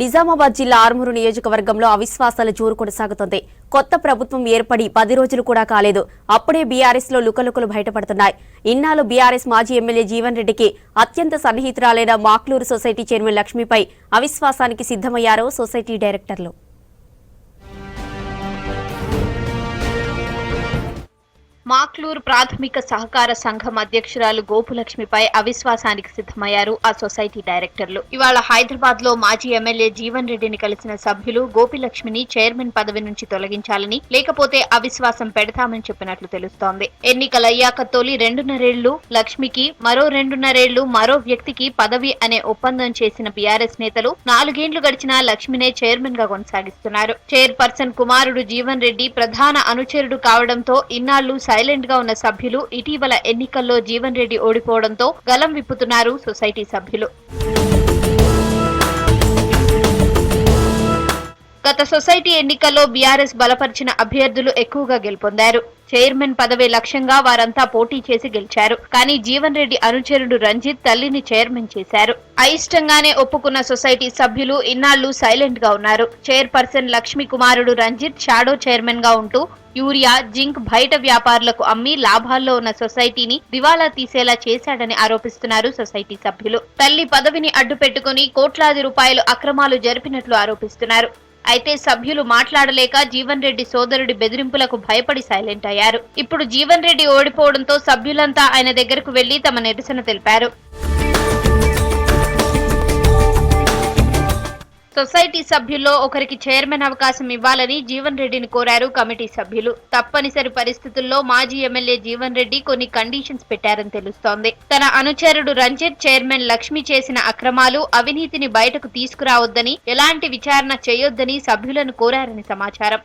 నిజామాబాద్ జిల్లా ఆర్మూరు నియోజకవర్గంలో అవిశ్వాసాల జోరు కొనసాగుతోంది. కొత్త ప్రభుత్వం ఏర్పడి పది రోజులు కూడా కాలేదు. అప్పుడే బీఆర్ఎస్లో లుకలుకలు బయటపడుతున్నాయి. ఇన్నాళ్ళు బీఆర్ఎస్ మాజీ ఎమ్మెల్యే జీవన్ రెడ్డికి అత్యంత సన్నిహితురాలైన మాక్లూరు సొసైటీ చైర్మన్ లక్ష్మిపై అవిశ్వాసానికి సిద్దమయ్యారు సొసైటీ డైరెక్టర్లు. మాక్లూర్ ప్రాథమిక సహకార సంఘం అధ్యక్షురాలు గోపులక్ష్మిపై అవిశ్వాసానికి సిద్ధమయ్యారు ఆ సొసైటీ డైరెక్టర్లు. ఇవాళ హైదరాబాద్లో మాజీ ఎమ్మెల్యే జీవన్ రెడ్డిని కలిసిన సభ్యులు గోపిలక్ష్మిని చైర్మన్ పదవి నుంచి తొలగించాలని లేకపోతే అవిశ్వాసం పెడతామని చెప్పినట్లు తెలుస్తోంది. ఎన్నికలయ్యాక తొలి రెండున్నరేళ్ళు లక్ష్మికి మరో రెండున్నరేళ్ళు మరో వ్యక్తికి పదవి అనే ఒప్పందం చేసిన బీఆర్ఎస్ నేతలు నాలుగేండ్లు గడిచినా లక్ష్మినే చైర్మన్గా కొనసాగిస్తున్నారు. చైర్పర్సన్ కుమారుడు జీవన్ రెడ్డి ప్రధాన అనుచరుడు కావడంతో ఇన్నాళ్ళు సైలెంట్ గా ఉన్న సభ్యులు ఇటీవల ఎన్నికల్లో జీవన్ రెడ్డి ఓడిపోవడంతో గలం విప్పుతున్నారు సొసైటీ సభ్యులు. గత సొసైటీ ఎన్నికల్లో బీఆర్ఎస్ బలపరిచిన అభ్యర్థులు ఎక్కువగా గెలుపొందారు. చైర్మన్ పదవి లక్ష్యంగా వారంతా పోటీ చేసి గెలిచారు. కానీ జీవన్ రెడ్డి అనుచరుడు రంజిత్ తల్లిని చైర్మన్ చేశారు. అయిష్టంగానే ఒప్పుకున్న సొసైటీ సభ్యులు ఇన్నాళ్ళు సైలెంట్గా ఉన్నారు. చైర్పర్సన్ లక్ష్మీ కుమారుడు రంజిత్ షాడో చైర్మన్గా ఉంటూ యూరియా జింక్ బయట వ్యాపారులకు అమ్మి లాభాల్లో ఉన్న సొసైటీని దివాలా తీసేలా చేశాడని ఆరోపిస్తున్నారు సొసైటీ సభ్యులు. తల్లి పదవిని అడ్డు పెట్టుకుని కోట్లాది రూపాయలు అక్రమాలు జరిపినట్లు ఆరోపిస్తున్నారు. అయితే సభ్యులు మాట్లాడలేక జీవన్ రెడ్డి సోదరుడి బెదిరింపులకు భయపడి సైలెంట్ అయ్యారు. ఇప్పుడు జీవన్ రెడ్డి ఓడిపోవడంతో సభ్యులంతా ఆయన దగ్గరకు వెళ్ళి తమ నిరసన తెలిపారు. సొసైటీ సభ్యుల్లో ఒకరికి చైర్మన్ అవకాశం ఇవ్వాలని జీవన్ రెడ్డిని కోరారు కమిటీ సభ్యులు. తప్పనిసరి పరిస్థితుల్లో మాజీ ఎమ్మెల్యే జీవన్ రెడ్డి కొన్ని కండిషన్స్ పెట్టారని తెలుస్తోంది. తన అనుచరుడు రంజిత్ చైర్మన్ లక్ష్మి చేసిన అక్రమాలు అవినీతిని బయటకు తీసుకురావద్దని ఎలాంటి విచారణ చేయొద్దని సభ్యులను కోరారని సమాచారం.